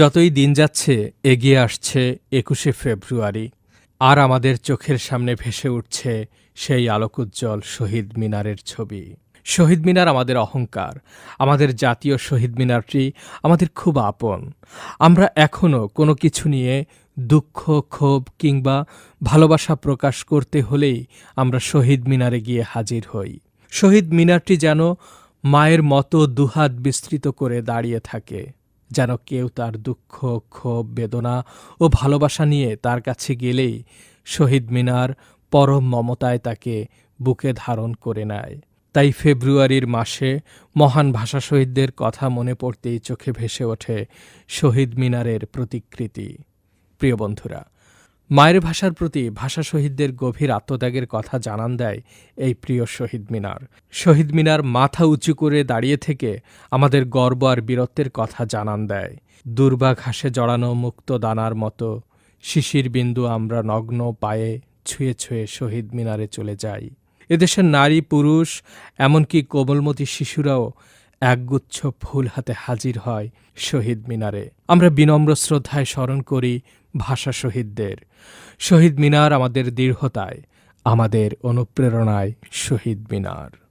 যতই দিন যাচ্ছে, এগিয়ে আসছে একুশে ফেব্রুয়ারি। আর আমাদের চোখের সামনে ভেসে উঠছে সেই আলোকোজ্জ্বল শহীদ মিনারের ছবি। শহীদ মিনার আমাদের অহংকার, আমাদের জাতীয় শহীদ মিনারটি আমাদের খুব আপন। আমরা এখনও কোনো কিছু নিয়ে দুঃখ, ক্ষোভ কিংবা ভালোবাসা প্রকাশ করতে হলেই আমরা শহীদ মিনারে গিয়ে হাজির হই। শহীদ মিনারটি যেন মায়ের মতো দুহাত বিস্তৃত করে দাঁড়িয়ে থাকে। যেন কেউ তার দুঃখ, ক্ষোভ, বেদনা ও ভালোবাসা নিয়ে তার কাছে গেলেই শহীদ মিনার পরম মমতায় তাকে বুকে ধারণ করে নেয়। তাই ফেব্রুয়ারির মাসে মহান ভাষা শহীদদের কথা মনে পড়তেই চোখে ভেসে ওঠে শহীদ মিনারের প্রতিকৃতি। প্রিয় বন্ধুরা মায়ের ভাষার প্রতি ভাষা শহীদদের গভীর আত্মত্যাগের কথা জানান দেয় এই প্রিয় শহীদ মিনার। শহীদ মিনার মাথা উঁচু করে দাঁড়িয়ে থেকে আমাদের গর্ব আর বীরত্বের কথা জানান দেয়। দুর্বা ঘাসে জড়ানো মুক্ত দানার মতো শিশির বিন্দু আমরা নগ্ন পায়ে ছুঁয়ে ছুঁয়ে শহীদ মিনারে চলে যাই। এদেশের নারী, পুরুষ, এমনকি কোমলমতি শিশুরাও একগুচ্ছ ফুল হাতে হাজির হয় শহীদ মিনারে। আমরা বিনম্র শ্রদ্ধায় স্মরণ করি ভাষা শহীদদের। শহীদ মিনার আমাদের দৃঢ়তায়, আমাদের অনুপ্রেরণায় শহীদ মিনার।